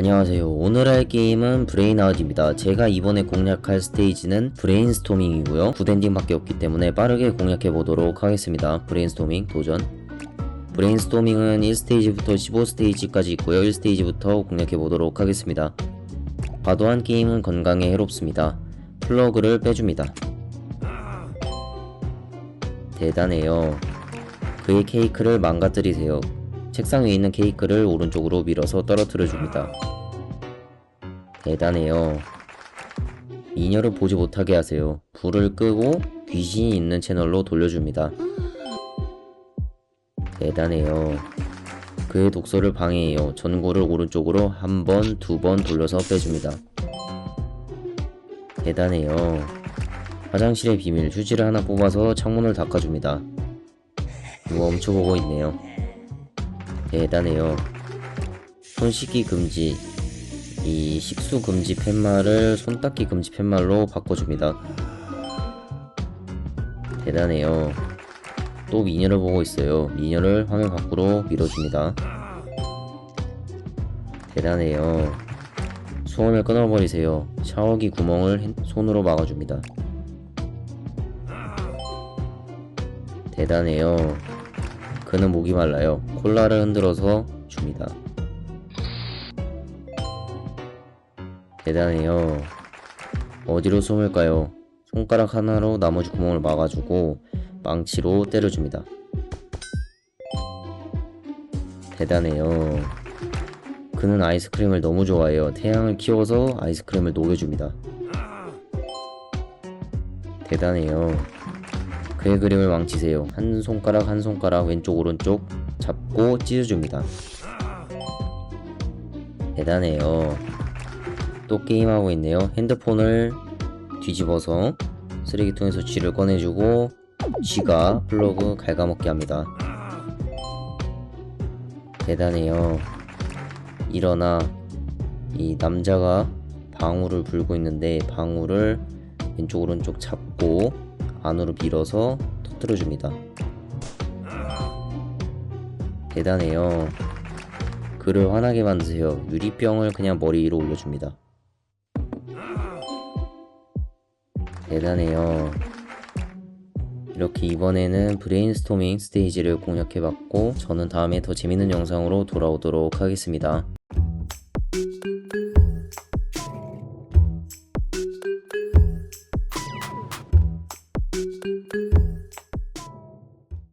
안녕하세요. 오늘 할 게임은 브레인아웃입니다. 제가 이번에 공략할 스테이지는 브레인스토밍이고요. 9엔딩밖에 없기 때문에 빠르게 공략해 보도록 하겠습니다. 브레인스토밍 도전. 브레인스토밍은 1스테이지부터 15스테이지까지 있고요. 1스테이지부터 공략해 보도록 하겠습니다. 과도한 게임은 건강에 해롭습니다. 플러그를 빼줍니다. 대단해요. 그의 케이크를 망가뜨리세요. 책상 위에 있는 케이크를 오른쪽으로 밀어서 떨어뜨려 줍니다. 대단해요. 미녀를 보지 못하게 하세요. 불을 끄고 귀신이 있는 채널로 돌려줍니다. 대단해요. 그의 독서를 방해해요. 전구를 오른쪽으로 한 번, 두 번 돌려서 빼줍니다. 대단해요. 화장실의 비밀 휴지를 하나 뽑아서 창문을 닦아줍니다. 누가 훔쳐보고 있네요. 대단해요. 손 씻기 금지. 이 식수 금지 팻말을 손 닦기 금지 팻말로 바꿔줍니다. 대단해요. 또 미녀를 보고 있어요. 미녀를 화면 밖으로 밀어줍니다. 대단해요. 소원을 끊어버리세요. 샤워기 구멍을 핸- 손으로 막아줍니다. 대단해요. 그는 목이 말라요. 콜라를 흔들어서 줍니다. 대단해요. 어디로 숨을까요? 손가락 하나로 나머지 구멍을 막아주고 망치로 때려줍니다. 대단해요. 그는 아이스크림을 너무 좋아해요. 태양을 키워서 아이스크림을 녹여줍니다. 대단해요. 그의 그림을 망치세요. 한 손가락 한 손가락 왼쪽 오른쪽 잡고 찢어줍니다. 대단해요. 또 게임하고 있네요. 핸드폰을 뒤집어서 쓰레기통에서 쥐를 꺼내주고 쥐가 플러그 갉아먹게 합니다. 대단해요. 일어나 이 남자가 방울을 불고 있는데 방울을 왼쪽 오른쪽 잡고 안으로 밀어서 터뜨려 줍니다. 대단해요. 그를 화나게 만드세요. 유리병을 그냥 머리 위로 올려줍니다. 대단해요. 이렇게 이번에는 브레인스토밍 스테이지를 공략해봤고 저는 다음에 더 재밌는 영상으로 돌아오도록 하겠습니다.